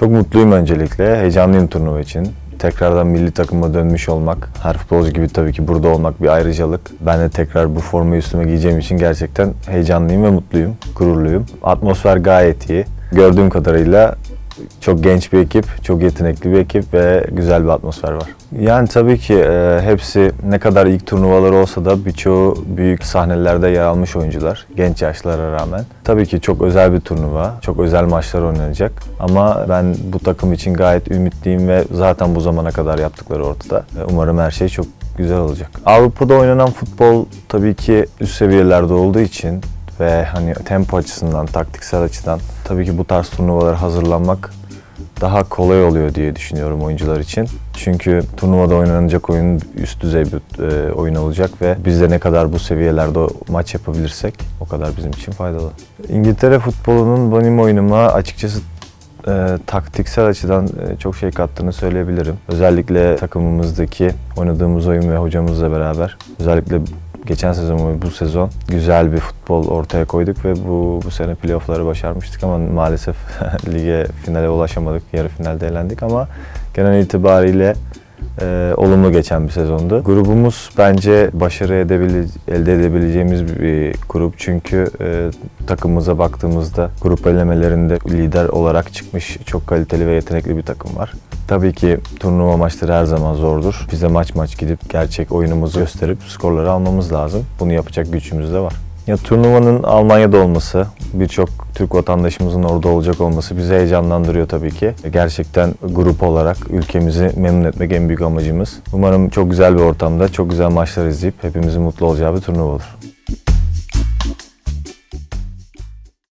Çok mutluyum öncelikle. Heyecanlıyım turnuva için. Tekrardan milli takıma dönmüş olmak, her futbolcu gibi tabii ki burada olmak bir ayrıcalık. Ben de tekrar bu formayı üstüme giyeceğim için gerçekten heyecanlıyım ve mutluyum, gururluyum. Atmosfer gayet iyi. Gördüğüm kadarıyla çok genç bir ekip, çok yetenekli bir ekip ve güzel bir atmosfer var. Yani tabii ki e, hepsi ne kadar ilk turnuvalar olsa da birçoğu büyük sahnelerde yer almış oyuncular genç yaşlara rağmen. Tabii ki çok özel bir turnuva, çok özel maçlar oynanacak ama ben bu takım için gayet ümitliyim ve zaten bu zamana kadar yaptıkları ortada. E, Umarım her şey çok güzel olacak. Avrupa'da oynanan futbol tabii ki üst seviyelerde olduğu için ve hani tempo açısından, taktiksel açıdan tabii ki bu tarz turnuvalara hazırlanmak daha kolay oluyor diye düşünüyorum oyuncular için. Çünkü turnuvada oynanacak oyun üst düzey bir e, oyun olacak ve biz de ne kadar bu seviyelerde maç yapabilirsek o kadar bizim için faydalı. İngiltere futbolunun benim oyunuma açıkçası e, taktiksel açıdan e, çok şey kattığını söyleyebilirim. Özellikle takımımızdaki oynadığımız oyun ve hocamızla beraber özellikle geçen sezon ve bu sezon güzel bir futbol ortaya koyduk ve bu bu sene playoff'ları başarmıştık ama maalesef lige finale ulaşamadık. Yarı finalde elendik ama genel itibariyle e, olumlu geçen bir sezondu. Grubumuz bence başarı edebile, elde edebileceğimiz bir grup çünkü e, takımımıza baktığımızda grup elemelerinde lider olarak çıkmış çok kaliteli ve yetenekli bir takım var. Tabii ki turnuva maçları her zaman zordur. Biz de maç maç gidip gerçek oyunumuzu gösterip skorları almamız lazım. Bunu yapacak gücümüz de var. Ya turnuvanın Almanya'da olması, birçok Türk vatandaşımızın orada olacak olması bizi heyecanlandırıyor tabii ki. Gerçekten grup olarak ülkemizi memnun etmek en büyük amacımız. Umarım çok güzel bir ortamda, çok güzel maçlar izleyip hepimizin mutlu olacağı bir turnuva olur.